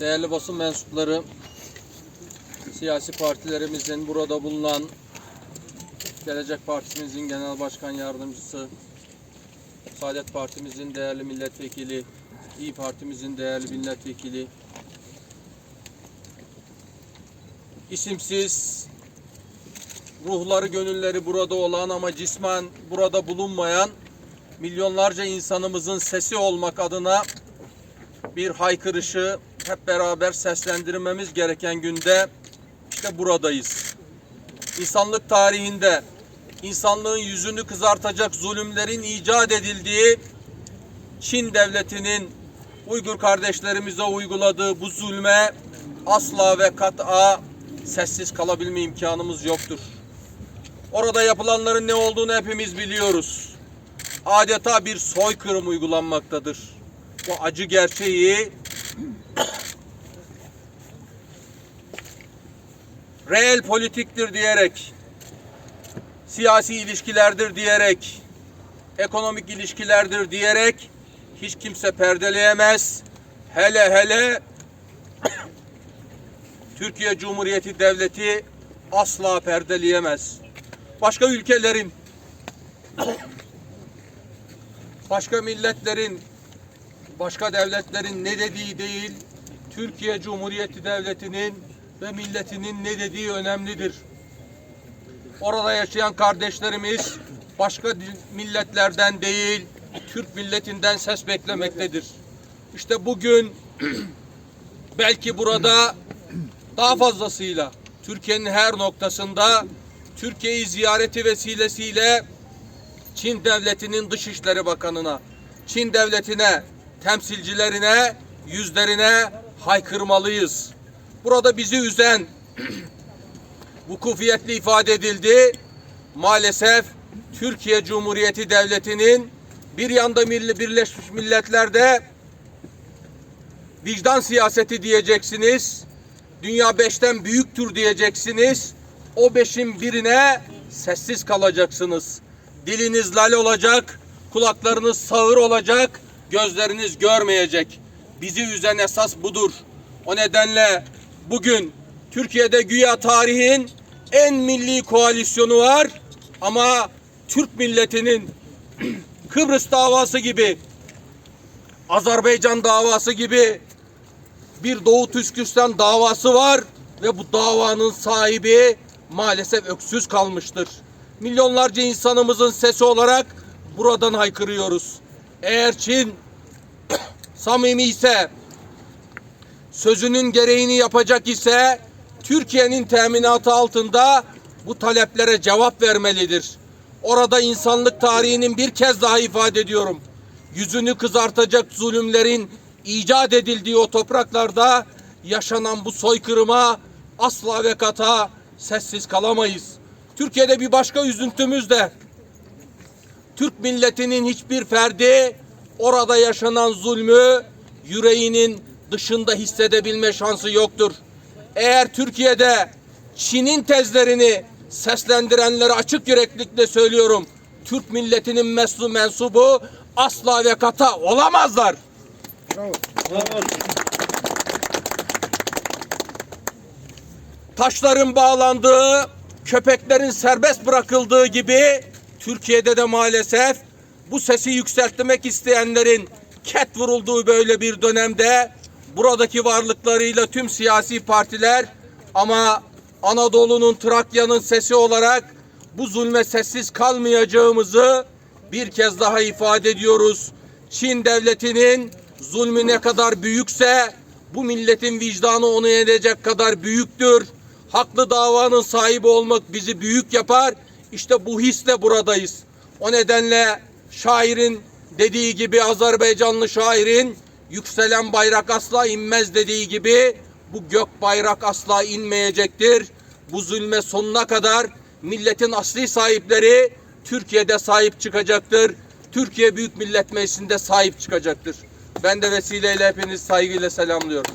Değerli basın mensupları, siyasi partilerimizin burada bulunan Gelecek Partimizin Genel Başkan Yardımcısı, Saadet Partimizin değerli milletvekili, İyi Partimizin değerli milletvekili, isimsiz, ruhları gönülleri burada olan ama cismen burada bulunmayan milyonlarca insanımızın sesi olmak adına bir haykırışı hep beraber seslendirmemiz gereken günde işte buradayız. İnsanlık tarihinde insanlığın yüzünü kızartacak zulümlerin icat edildiği Çin devletinin Uygur kardeşlerimize uyguladığı bu zulme asla ve kat'a sessiz kalabilme imkanımız yoktur. Orada yapılanların ne olduğunu hepimiz biliyoruz. Adeta bir soykırım uygulanmaktadır. Bu acı gerçeği reel politiktir diyerek, siyasi ilişkilerdir diyerek, ekonomik ilişkilerdir diyerek hiç kimse perdeleyemez. Hele hele Türkiye Cumhuriyeti Devleti asla perdeleyemez. Başka ülkelerin, başka milletlerin, başka devletlerin ne dediği değil, Türkiye Cumhuriyeti Devleti'nin ve milletinin ne dediği önemlidir. Orada yaşayan kardeşlerimiz başka milletlerden değil, Türk milletinden ses beklemektedir. İşte bugün belki burada daha fazlasıyla Türkiye'nin her noktasında Türkiye'yi ziyareti vesilesiyle Çin devletinin Dışişleri Bakanı'na, Çin devletine, temsilcilerine, yüzlerine haykırmalıyız. Burada bizi üzen vukufiyetli ifade edildi. Maalesef Türkiye Cumhuriyeti Devleti'nin bir yanda Birleşmiş Milletler'de vicdan siyaseti diyeceksiniz. Dünya beşten büyüktür diyeceksiniz. O beşin birine sessiz kalacaksınız. Diliniz lal olacak, kulaklarınız sağır olacak, gözleriniz görmeyecek. Bizi üzen esas budur. O nedenle bugün Türkiye'de güya tarihin en milli koalisyonu var ama Türk milletinin Kıbrıs davası gibi Azerbaycan davası gibi bir Doğu Türkistan davası var ve bu davanın sahibi maalesef öksüz kalmıştır. Milyonlarca insanımızın sesi olarak buradan haykırıyoruz. Eğer Çin samimi ise sözünün gereğini yapacak ise Türkiye'nin teminatı altında bu taleplere cevap vermelidir. Orada insanlık tarihinin bir kez daha ifade ediyorum. Yüzünü kızartacak zulümlerin icat edildiği o topraklarda yaşanan bu soykırıma asla ve kata sessiz kalamayız. Türkiye'de bir başka üzüntümüz de Türk milletinin hiçbir ferdi orada yaşanan zulmü yüreğinin dışında hissedebilme şansı yoktur. Eğer Türkiye'de Çin'in tezlerini seslendirenleri açık yüreklikle söylüyorum. Türk milletinin meslu mensubu asla ve kata olamazlar. Taşların bağlandığı, köpeklerin serbest bırakıldığı gibi Türkiye'de de maalesef bu sesi yükseltmek isteyenlerin ket vurulduğu böyle bir dönemde buradaki varlıklarıyla tüm siyasi partiler ama Anadolu'nun Trakya'nın sesi olarak bu zulme sessiz kalmayacağımızı bir kez daha ifade ediyoruz. Çin devletinin zulmü ne kadar büyükse bu milletin vicdanı onu yenecek kadar büyüktür. Haklı davanın sahibi olmak bizi büyük yapar. İşte bu hisle buradayız. O nedenle şairin dediği gibi Azerbaycanlı şairin yükselen bayrak asla inmez dediği gibi bu gök bayrak asla inmeyecektir. Bu zulme sonuna kadar milletin asli sahipleri Türkiye'de sahip çıkacaktır. Türkiye Büyük Millet Meclisi'nde sahip çıkacaktır. Ben de vesileyle hepiniz saygıyla selamlıyorum.